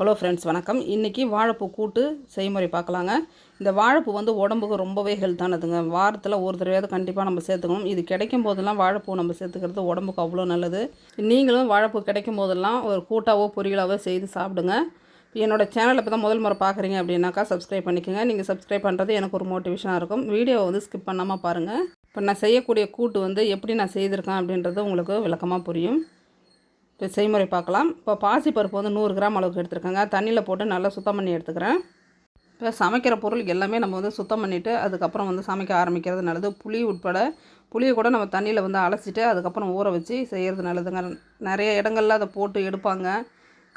Hello friends வணக்கம். இன்றைக்கி வாழைப்பூ கூட்டு செய்முறை பார்க்கலாங்க. இந்த வாழைப்பூ வந்து உடம்புக்கு ரொம்பவே ஹெல்த்தானதுங்க. வாரத்தில் ஒரு தடவையாவது கண்டிப்பாக நம்ம சேர்த்துக்கணும். இது கிடைக்கும் போதெல்லாம் வாழைப்பூ நம்ம சேர்த்துக்கிறது உடம்புக்கு அவ்வளோ நல்லது. நீங்களும் வாழைப்பூ கிடைக்கும் போதெல்லாம் ஒரு கூட்டாவோ பொரியலாவோ செய்து சாப்பிடுங்க. என்னோட சேனலை இப்போ தான் முதல் முறை பார்க்குறீங்க அப்படின்னாக்கா சப்ஸ்கிரைப் பண்ணிக்கோங்க. நீங்கள் சப்ஸ்கிரைப் பண்ணுறது எனக்கு ஒரு மோட்டிவேஷனாக இருக்கும். வீடியோவை வந்து ஸ்கிப் பண்ணாமல் பாருங்கள் இப்போ நான் செய்யக்கூடிய கூட்டு வந்து எப்படி நான் செய்திருக்கேன் அப்படின்றது உங்களுக்கு விளக்கமாக புரியும். செய்முறை பார்க்கலாம். இப்போ பாசிப்பருப்பு வந்து நூறு கிராம் அளவுக்கு எடுத்துருக்கேங்க. தண்ணியில் போட்டு நல்லா சுத்தம் பண்ணி எடுத்துக்கிறேன். இப்போ சமைக்கிற பொருள் எல்லாமே நம்ம வந்து சுத்தம் பண்ணிவிட்டு அதுக்கப்புறம் வந்து சமைக்க ஆரம்பிக்கிறது நல்லது. புளி உட்பட புளியை கூட நம்ம தண்ணியில் வந்து அலசிட்டு அதுக்கப்புறம் ஊற வச்சு செய்கிறது நல்லதுங்க. நிறைய இடங்கள்ல அதை போட்டு எடுப்பாங்க.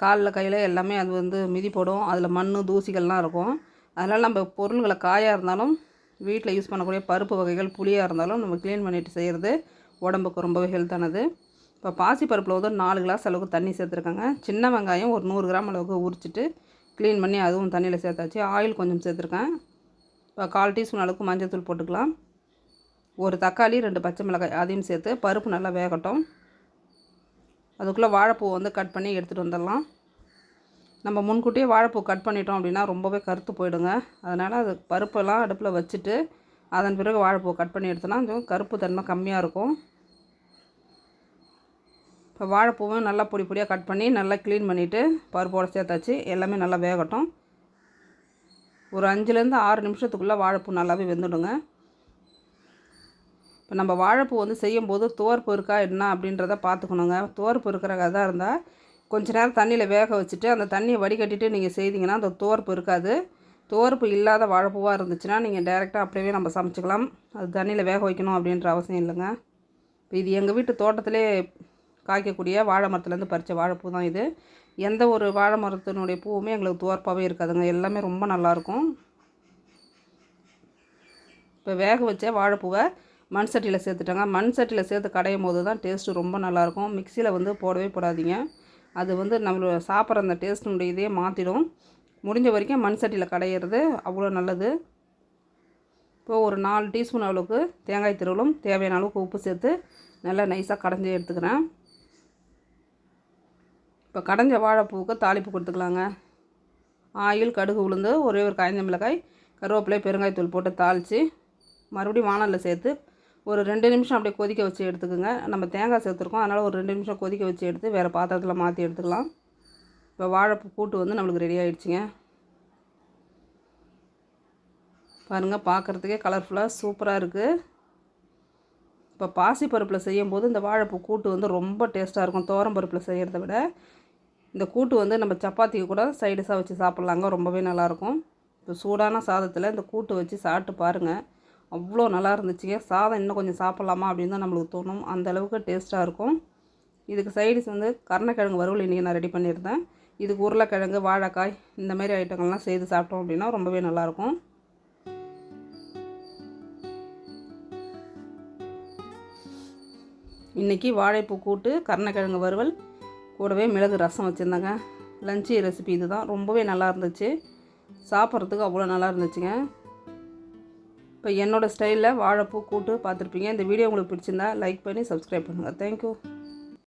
காலில் கையில் எல்லாமே அது வந்து மிதி போடும் அதில் மண் தூசிகள்லாம் இருக்கும். அதனால் நம்ம பொருள்களை காயாக இருந்தாலும் வீட்டில் யூஸ் பண்ணக்கூடிய பருப்பு வகைகள் புளியாக இருந்தாலும் நம்ம க்ளீன் பண்ணிவிட்டு செய்கிறது உடம்புக்கு ரொம்பவே ஹெல்த்தானது. இப்போ பாசிப்பருப்பில் வந்து நாலு கிளாஸ் அளவுக்கு தண்ணி சேர்த்துருக்காங்க. சின்ன வெங்காயம் ஒரு நூறு கிராம் அளவுக்கு உரிச்சிட்டு க்ளீன் பண்ணி அதுவும் தண்ணியில் சேர்த்தாச்சு. ஆயில் கொஞ்சம் சேர்த்துருக்கேன். இப்போ கால் டீஸ்பூன் அளவுக்கு மஞ்சள் தூள் போட்டுக்கலாம். ஒரு தக்காளி ரெண்டு பச்சை மிளகாய் அதையும் சேர்த்து பருப்பு நல்லா வேகட்டும். அதுக்குள்ளே வாழைப்பூ வந்து கட் பண்ணி எடுத்துகிட்டு வந்துடலாம். நம்ம முன்கூட்டியே வாழைப்பூ கட் பண்ணிட்டோம் அப்படின்னா ரொம்பவே கருத்து போயிடுங்க. அதனால் அது பருப்பெல்லாம் அடுப்பில் வச்சுட்டு அதன் பிறகு வாழைப்பூ கட் பண்ணி எடுத்தோன்னா கொஞ்சம் கருப்பு தன்மை கம்மியாக இருக்கும். இப்போ வாழைப்பூவும் நல்லா பொடி பொடியாக கட் பண்ணி நல்லா க்ளீன் பண்ணிவிட்டு பருப்போடு சேர்த்தாச்சு. எல்லாமே நல்லா வேகட்டும். ஒரு அஞ்சுலேருந்து ஆறு நிமிஷத்துக்குள்ளே வாழைப்பூ நல்லாவே வெந்துடுங்க. இப்போ நம்ம வாழைப்பூ வந்து செய்யும்போது துவர்ப்பு இருக்கா என்ன அப்படின்றத பார்த்துக்கணுங்க. துவர்ப்பு இருக்கிற கதாக இருந்தால் கொஞ்ச நேரம் தண்ணியில் வேக வச்சுட்டு அந்த தண்ணியை வடிகட்டிட்டு நீங்கள் செய்தீங்கன்னா அந்த துவர்ப்பு இருக்காது. துவர்ப்பு இல்லாத வாழைப்பூவாக இருந்துச்சுன்னா நீங்கள் டேரெக்டாக அப்படியே நம்ம சமைச்சிக்கலாம். அது தண்ணியில் வேக வைக்கணும் அப்படின்ற அவசியம் இல்லைங்க. இப்போ இது எங்கள் வீட்டு தோட்டத்திலே காய்க்கக்கூடிய வாழை மரத்துலேருந்து பறித்த வாழைப்பூ தான் இது. எந்த ஒரு வாழை மரத்தினுடைய பூவுமே எங்களுக்கு துவர்ப்பாகவே இருக்காதுங்க. எல்லாமே ரொம்ப நல்லாயிருக்கும். இப்போ வேக வச்ச வாழைப்பூவை மண் சட்டியில் சேர்த்துட்டாங்க. மண் சட்டியில் சேர்த்து கடையும் போது தான் டேஸ்ட்டு ரொம்ப நல்லாயிருக்கும். மிக்சியில் வந்து போடவே போடாதீங்க. அது வந்து நம்மளோட சாப்பிட்ற அந்த டேஸ்ட்டினுடைய இதே மாற்றிடும் முடிஞ்ச வரைக்கும் மண் சட்டியில் கடையிறது அவ்வளோ நல்லது. இப்போது ஒரு நாலு டீஸ்பூன் அளவுக்கு தேங்காய் திருவலும் தேவையான அளவுக்கு உப்பு சேர்த்து நல்லா நைஸாக கடைஞ்சி எடுத்துக்கிறேன். இப்போ கடைஞ்ச வாழைப்பூவுக்கு தாளிப்பு கொடுத்துக்கலாங்க. ஆயில் கடுகு உளுந்து ஒரே ஒரு காய்ந்த மிளகாய் கருவேப்பிலை பெருங்காயத்தூள் போட்டு தாளித்து மறுபடியும் வானலில் சேர்த்து ஒரு ரெண்டு நிமிஷம் அப்படியே கொதிக்க வச்சு எடுத்துக்கோங்க. நம்ம தேங்காய் சேர்த்துருக்கோம். அதனால் ஒரு ரெண்டு நிமிஷம் கொதிக்க வச்சு எடுத்து வேறு பாத்திரத்தில் மாற்றி எடுத்துக்கலாம். இப்போ வாழைப்பூ கூட்டு வந்து நம்மளுக்கு ரெடி ஆகிடுச்சிங்க பாருங்கள் பார்க்குறதுக்கே கலர்ஃபுல்லாக சூப்பராக இருக்குது இப்போ பாசிப்பருப்பில் செய்யும்போது இந்த வாழைப்பூ கூட்டு வந்து ரொம்ப டேஸ்ட்டாக இருக்கும். தோரம் பருப்பில் செய்கிறத விட இந்த கூட்டு வந்து நம்ம சப்பாத்தி கூட சைடிஷாக வச்சு சாப்பிட்லாங்க. ரொம்பவே நல்லாயிருக்கும். இப்போ சூடான சாதத்தில் இந்த கூட்டு வச்சு சாப்பிட்டு பாருங்கள் அவ்வளோ நல்லா இருந்துச்சுங்க சாதம் இன்னும் கொஞ்சம் சாப்பிட்லாமா அப்படின்னு தான் நம்மளுக்கு தோணும். அந்தளவுக்கு டேஸ்ட்டாக இருக்கும். இதுக்கு சைடிஸ் வந்து கருணக்கிழங்கு வறுவல் இன்றைக்கி நான் ரெடி பண்ணியிருந்தேன். இதுக்கு உருளைக்கிழங்கு வாழைக்காய் இந்த மாதிரி ஐட்டங்கள்லாம் செய்து சாப்பிட்டோம் அப்படின்னா ரொம்பவே நல்லாயிருக்கும். இன்றைக்கி வாழைப்பூ கூட்டு கருணக்கிழங்கு வறுவல் கூடவே மிளகு ரசம் வச்சுருந்தேங்க. லஞ்சு ரெசிபி இது தான் ரொம்பவே நல்லா இருந்துச்சு. சாப்பிட்றதுக்கு அவ்வளோ நல்லா இருந்துச்சுங்க. இப்போ என்னோடய ஸ்டைலில் வாழைப்பூ கூட்டு பார்த்துருப்பீங்க. இந்த வீடியோ உங்களுக்கு பிடிச்சிருந்தா லைக் பண்ணி சப்ஸ்கிரைப் பண்ணுங்கள் தேங்க்யூ